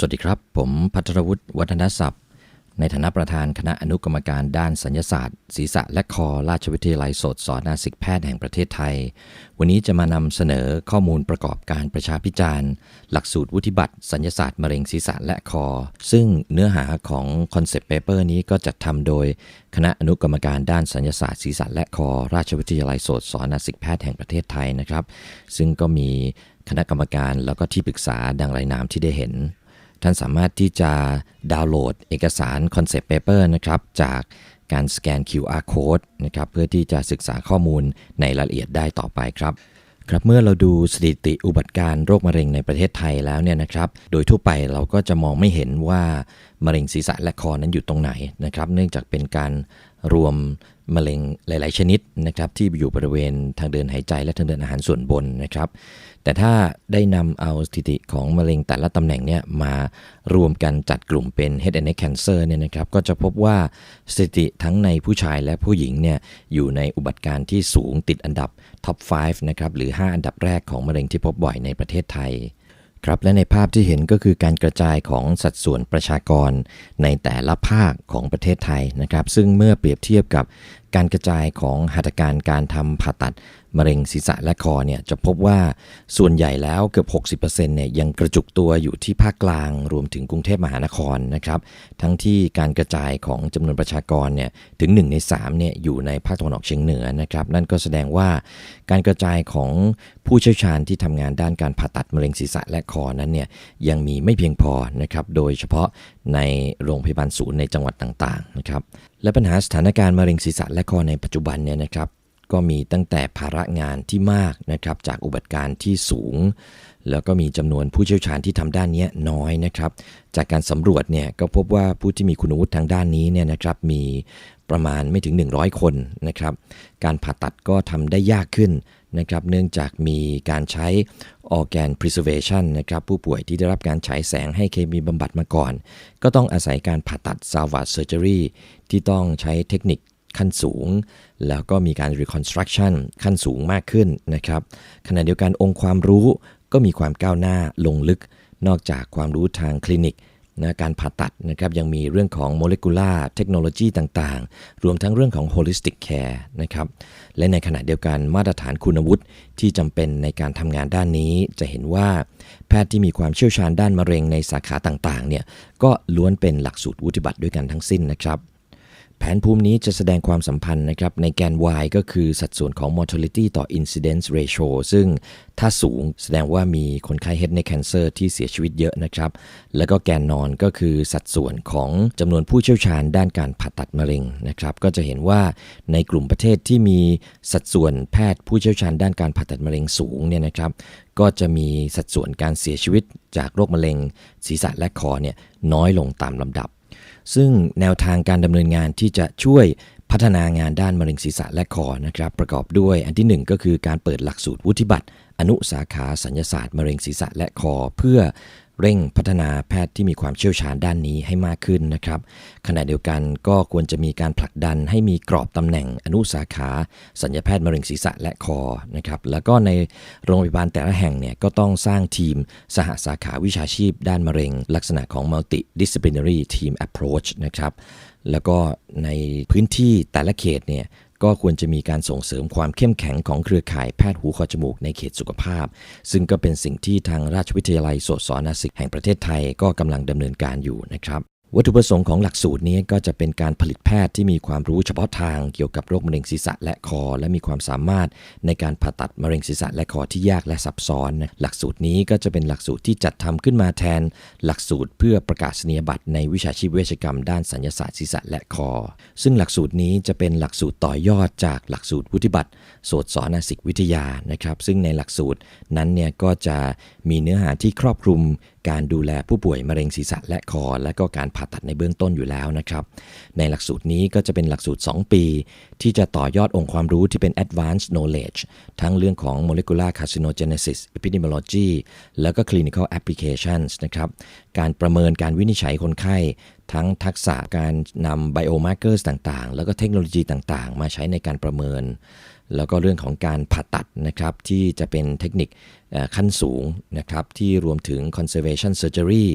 สวัสดีครับ ผมพัทรวุฒิวัฒนศัพท์ ในฐานะประธานคณะอนุกรรมการด้านสัญญศาสตร์ ศีรษะและคอราชวิทยาลัยโสตสอนนาสิกแพทย์แห่งประเทศไทย วันนี้จะมานำเสนอข้อมูลประกอบการประชาพิจารณ์ หลักสูตรวุฒิบัตรสัญญศาสตร์มะเร็งศีรษะและคอ ซึ่งเนื้อหาของคอนเซปต์เปเปอร์นี้ก็จัดทำโดยคณะอนุกรรมการด้านสัญญศาสตร์ศีรษะและคอ ราชวิทยาลัยโสตสอนนาสิกแพทย์แห่งประเทศไทยนะครับ ซึ่งก็มีคณะกรรมการแล้วก็ที่ปรึกษาดังรายนามที่ได้เห็น ท่านสามารถที่จะดาวน์โหลดเอกสารคอนเซปต์เปเปอร์นะครับจากการสแกน QR code นะครับเพื่อที่จะศึกษาข้อมูลในรายละเอียดได้ต่อไปครับครับเมื่อเราดูสถิติอุบัติการโรคมะเร็งในประเทศไทยแล้วเนี่ยนะครับ โดยทั่วไปเราก็จะมองไม่เห็นว่า มะเร็งศีรษะและคอนั้นอยู่ตรงไหนนะครับ เนื่องจากเป็นการรวมมะเร็งหลาย ๆ ชนิดนะครับที่อยู่บริเวณทางเดินหายใจและทางเดินอาหารส่วนบนนะครับ แต่ถ้าได้นำเอาสถิติของมะเร็งแต่ละตำแหน่งเนี่ยมารวมกันจัดกลุ่มเป็น head and neck cancer เนี่ยนะครับก็จะพบว่าสถิติทั้งในผู้ชายและผู้หญิงเนี่ยอยู่ในอุบัติการณ์ที่สูงติดอันดับ top 5นะครับหรือ 5 อันดับแรกของมะเร็งที่พบบ่อยในประเทศไทย ครับและในภาพที่เห็นก็คือการกระจายของสัดส่วนประชากรในแต่ละภาคของประเทศไทยนะครับ ซึ่งเมื่อเปรียบเทียบกับ การกระจายของหัตถการการทำผ่าตัดมะเร็งศีรษะและคอเนี่ยจะพบว่าส่วนใหญ่แล้วเกือบ 60%เนี่ยยังกระจุกตัวอยู่ที่ภาคกลางรวมถึงกรุงเทพมหานครนะครับทั้งที่การกระจายของจำนวนประชากรเนี่ยถึง 1 ใน3เนี่ยอยู่ในภาคตะวันออกเฉียงเหนือนะครับนั่นก็แสดงว่าการกระจายของผู้เชี่ยวชาญที่ทำงานด้านการผ่าตัดมะเร็งศีรษะและคอนั้นเนี่ยยังมีไม่เพียงพอนะครับโดยเฉพาะในโรงพยาบาลศูนย์ในจังหวัดต่างๆนะครับและปัญหาสถานการณ์มะเร็งศีรษะและคอในปัจจุบันเนี่ยนะครับ ก็มีตั้งแต่ภาระงานที่มากนะครับจากอุบัติการณ์ที่สูง แล้วก็มีจำนวนผู้เชี่ยวชาญที่ทำด้านนี้น้อยนะครับ จากการสำรวจเนี่ยก็พบว่าผู้ที่มีคุณวุฒิทางด้านนี้เนี่ยนะครับมีประมาณไม่ถึง 100 คนนะครับ การผ่าตัดก็ทำได้ยากขึ้น นะครับเนื่องจากมีการใช้ organ preservation นะครับผู้ป่วยที่ได้รับการฉายแสงให้เคมีบำบัดมาก่อน ก็ต้องอาศัยการผ่าตัด salvage surgery ที่ต้องใช้เทคนิคขั้นสูง แล้วก็มีการ reconstruction ขั้นสูงมากขึ้นนะครับขณะเดียวกันองค์ความรู้ก็มีความก้าวหน้าลงลึก นอกจากความรู้ทางคลินิก นะการผ่าตัดนะครับยังมีเรื่องของโมเลกุลาร์เทคโนโลยีต่างๆ รวมทั้งเรื่องของ holistic care นะครับและในขณะเดียวกันมาตรฐานคุณวุฒิที่จำเป็นในการทำงานด้านนี้ จะเห็นว่าแพทย์ที่มีความเชี่ยวชาญด้านมะเร็งในสาขาต่างๆเนี่ยก็ล้วนเป็นหลักสูตรวุฒิบัตรด้วยกันทั้งสิ้นนะครับ แผนภูมินี้จะแสดงความสัมพันธ์นะครับในแกน y ก็คือสัดส่วนของ mortality ต่อ incidence ratio ซึ่งถ้าสูงแสดงว่ามีคนไข้ head neck cancer ที่เสียชีวิตเยอะนะครับ แล้วก็แกนนอนก็คือสัดส่วนของจำนวนผู้เชี่ยวชาญด้านการผ่าตัดมะเร็งนะครับ ก็จะเห็นว่าในกลุ่มประเทศที่มีสัดส่วนแพทย์ผู้เชี่ยวชาญด้านการผ่าตัดมะเร็งสูงเนี่ยนะครับก็จะมีสัดส่วนการเสียชีวิตจากโรคมะเร็ง ศีรษะและคอเนี่ยน้อยลงตามลำดับ ซึ่งแนวทางการดำเนินงานที่จะช่วยพัฒนางานด้านมะเร็งศีรษะและคอนะครับประกอบด้วยอันที่ 1 ก็คือการเปิดหลักสูตรวุฒิบัตรอนุสาขาสัญญศาสตร์มะเร็งศีรษะและคอ เพื่อ เร่งพัฒนาแพทย์ที่มีความเชี่ยวชาญด้านนี้ให้มากขึ้นนะครับ ขณะเดียวกันก็ควรจะมีการผลักดันให้มีกรอบตำแหน่งอนุสาขาสัญญาแพทย์มะเร็งศีรษะและคอนะครับแล้วก็ในโรงพยาบาลแต่ละแห่งเนี่ยก็ต้องสร้างทีมสหสาขาวิชาชีพด้านมะเร็ง ลักษณะของ multidisciplinary team approach นะครับแล้วก็ในพื้นที่แต่ละเขตเนี่ย ก็ควรจะมีการส่งเสริมความเข้มแข็งของเครือข่ายแพทย์หูคอจมูกในเขตสุขภาพ ซึ่งก็เป็นสิ่งที่ทางราชวิทยาลัยโสตสนาสิกแห่งประเทศไทยก็กำลังดำเนินการอยู่นะครับ วัตถุประสงค์ของหลักสูตรนี้ก็จะเป็นการผลิตแพทย์ที่มีความรู้เฉพาะทางเกี่ยวกับโรคมะเร็งศีรษะและคอ และมีความสามารถในการผ่าตัดมะเร็งศีรษะและคอที่ยากและซับซ้อน หลักสูตรนี้ก็จะเป็นหลักสูตรที่จัดทำขึ้นมาแทน หลักสูตรเพื่อประกาศนียบัตรในวิชาชีพเวชกรรมด้านสัญญศาสตร์ศีรษะและคอ ซึ่งหลักสูตรนี้จะเป็นหลักสูตรต่อยอดจากหลักสูตรวุฒิบัตรโสตสอนาสิกวิทยานะครับซึ่งในหลักสูตรนั้นเนี่ยก็จะมีเนื้อหาที่ครอบคลุม การดูแลผู้ป่วยมะเร็งศีรษะและคอ และก็การผ่าตัดในเบื้องต้นอยู่แล้วนะครับ ในหลักสูตรนี้ก็จะเป็นหลักสูตร 2 ปี ที่จะต่อยอดองค์ความรู้ที่เป็น advanced knowledge ทั้งเรื่องของ molecular carcinogenesis epidemiology แล้วก็ clinical applications นะครับ การประเมินการวินิจฉัยคนไข้ ทั้งทักษะการนำไบโอมาร์เกอร์ต่าง ๆ แล้วก็เทคโนโลยีต่างๆ มาใช้ในการประเมิน แล้วก็เรื่องของการผ่าตัดนะครับ ที่จะเป็นเทคนิคขั้นสูงนะครับ ที่รวมถึง conservation surgery